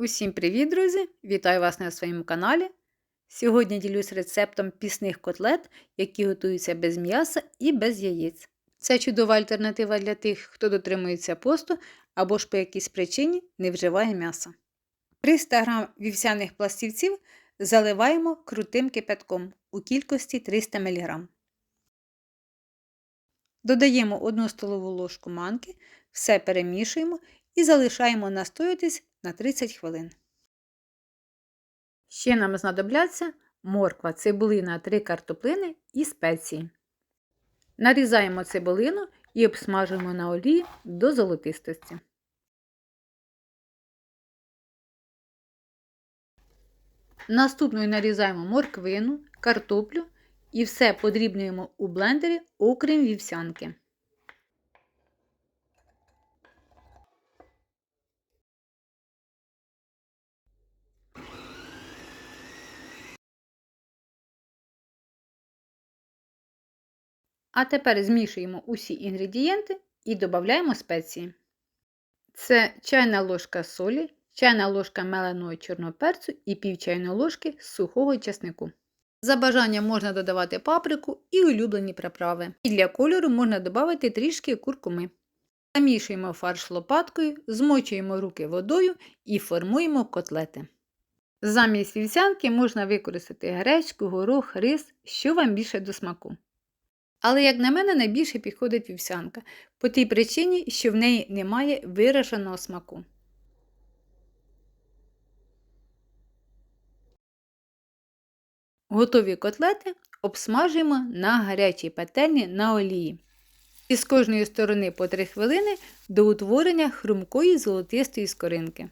Усім привіт, друзі! Вітаю вас на своєму каналі. Сьогодні ділюсь рецептом пісних котлет, які готуються без м'яса і без яєць. Це чудова альтернатива для тих, хто дотримується посту або ж по якійсь причині не вживає м'яса. 300 г вівсяних пластівців заливаємо крутим кипятком у кількості 300 мг. Додаємо 1 столову ложку манки, все перемішуємо і залишаємо настоятись на 30 хвилин. Ще нам знадобляться морква, цибулина, 3 картоплини і спеції. Нарізаємо цибулину і обсмажуємо на олії до золотистості. Наступною нарізаємо морквину, картоплю і все подрібнюємо у блендері, окрім вівсянки. А тепер змішуємо усі інгредієнти і додаємо спеції. Це чайна ложка солі, чайна ложка меленого чорного перцю і пів чайної ложки сухого чеснику. За бажанням можна додавати паприку і улюблені приправи. І для кольору можна додати трішки куркуми. Замішуємо фарш лопаткою, змочуємо руки водою і формуємо котлети. Замість вівсянки можна використати гречку, горох, рис, що вам більше до смаку. Але, як на мене, найбільше підходить вівсянка, по тій причині, що в неї немає вираженого смаку. Готові котлети обсмажуємо на гарячій пательні на олії. І з кожної сторони по 3 хвилини до утворення хрумкої золотистої скоринки.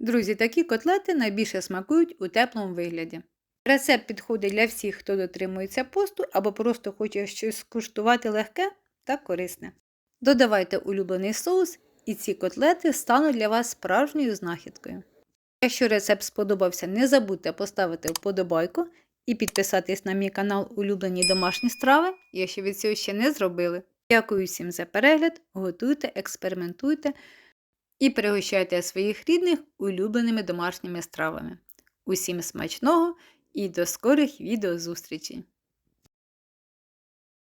Друзі, такі котлети найбільше смакують у теплому вигляді. Рецепт підходить для всіх, хто дотримується посту або просто хоче щось скуштувати легке та корисне. Додавайте улюблений соус, і ці котлети стануть для вас справжньою знахідкою. Якщо рецепт сподобався, не забудьте поставити вподобайку і підписатись на мій канал Улюблені домашні страви, якщо ви цього ще не зробили. Дякую всім за перегляд, готуйте, експериментуйте і пригощайте своїх рідних улюбленими домашніми стравами. Усім смачного і до скорих відеозустрічей!